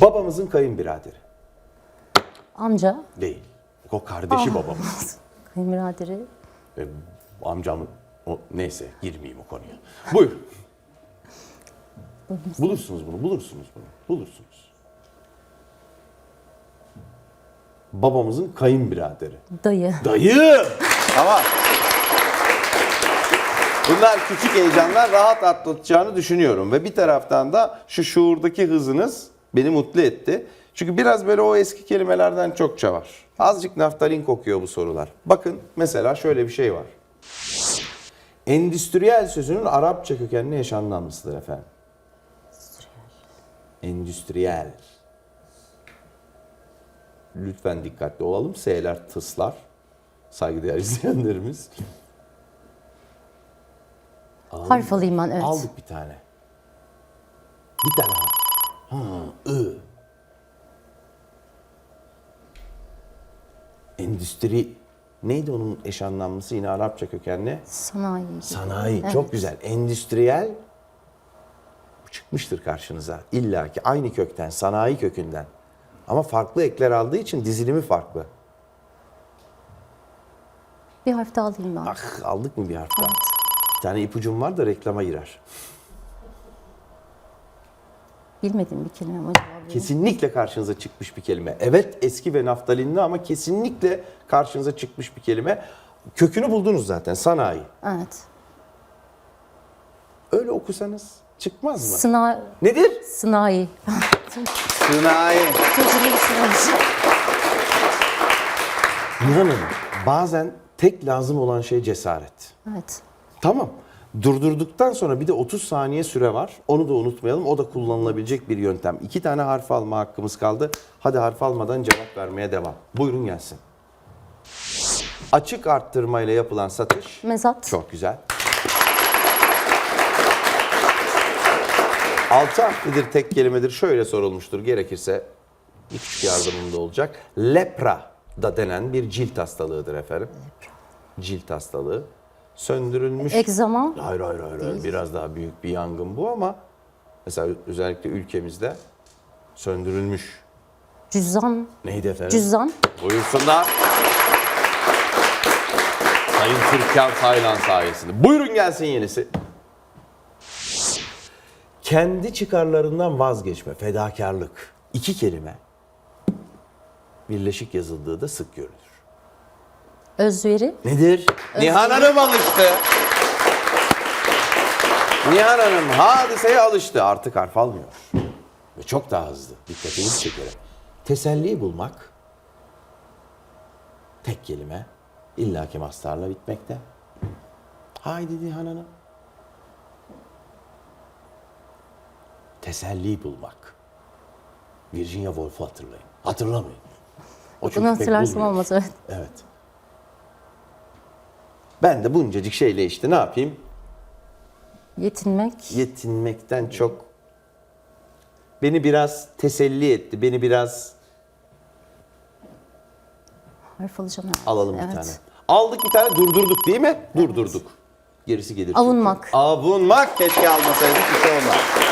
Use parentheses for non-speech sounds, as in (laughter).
Babamızın kayınbiraderi. Amca, Değil. O kardeşi babamız. (laughs) kayınbiraderi, E, amcamın o, neyse girmeyeyim o konuya. Buyur. Bulursunuz bunu, bulursunuz bunu, bulursunuz. Babamızın kayınbiraderi. dayı. Dayı! Tamam. Bunlar küçük heyecanlar rahat atlatacağını düşünüyorum. Ve bir taraftan da şu şuurdaki hızınız beni mutlu etti. Çünkü biraz böyle o eski kelimelerden çokça var. Azıcık naftalin kokuyor bu sorular. Bakın mesela şöyle bir şey var. Endüstriyel sözünün Arapça kökenli eş anlamlısıdır efendim. Endüstriyel. Lütfen dikkatli olalım. S'ler tıslar. Saygıdeğer izleyenlerimiz. Harf alayım ben, evet. Aldık bir tane. Bir tane ha. Ha, ı. Endüstri neydi onun eş anlamlısı yine Arapça kökenli? Sanayi. Sanayi. Çok güzel. Endüstriyel bu çıkmıştır karşınıza. İlla ki aynı kökten, sanayi kökünden. Ama farklı ekler aldığı için dizilimi farklı. Bir harf daha alayım ben. Ah aldık mı bir harf daha? Bir tane ipucum var da reklama girer. Bilmediğim bir kelime ama cevabı. Kesinlikle karşınıza çıkmış bir kelime. Evet eski ve naftalinli ama kesinlikle karşınıza çıkmış bir kelime. Kökünü buldunuz zaten sanayi. Evet. Öyle okusanız çıkmaz mı? Sınav, Nedir? sanayi. Sanayi. Çocuğun sınavı. Nihan Hanım bazen tek lazım olan şey cesaret. Evet. Tamam. Durdurduktan sonra bir de 30 saniye süre var. Onu da unutmayalım. O da kullanılabilecek bir yöntem. İki tane harf alma hakkımız kaldı. Hadi harf almadan cevap vermeye devam. Buyurun gelsin. Açık arttırmayla yapılan satış. Mezat. Çok güzel. Altı harflidir, tek kelimedir. Şöyle sorulmuştur. Gerekirse bir küçük yardımım da olacak. Lepra da denen bir cilt hastalığıdır efendim. Cilt hastalığı. Söndürülmüş. Egzama. Hayır hayır hayır. hayır. Biraz daha büyük bir yangın bu ama mesela özellikle ülkemizde söndürülmüş. Cüzdan. Neydi efendim? Cüzdan. Buyursunlar. Sayın Türkan Taylan sayesinde. Buyurun gelsin yenisi. Kendi çıkarlarından vazgeçme, fedakarlık. İki kelime. Birleşik yazıldığı da sık görülür. Özveri. Nedir? Nihan Hanım alıştı. Nihan Hanım hadiseye alıştı. Artık harf almıyor. Ve çok daha hızlı. Dikkatinizi çekerim. Teselli bulmak. Tek kelime. illaki mastarla bitmekte. Haydi Nihan Hanım. Teselli bulmak. Virginia Woolf'u hatırlayın. Hatırlamayın. O Bunu hatırlarsam olmaz evet. Evet. Ben de buncacık şeyle işte ne yapayım? Yetinmek. Yetinmekten çok beni biraz teselli etti. Beni biraz Harf alacağım. evet. alalım bir Evet. tane. Aldık bir tane durdurduk değil mi? Durdurduk. Gerisi gelir. çünkü. Avunmak. Avunmak keşke almasaydık işte onlar.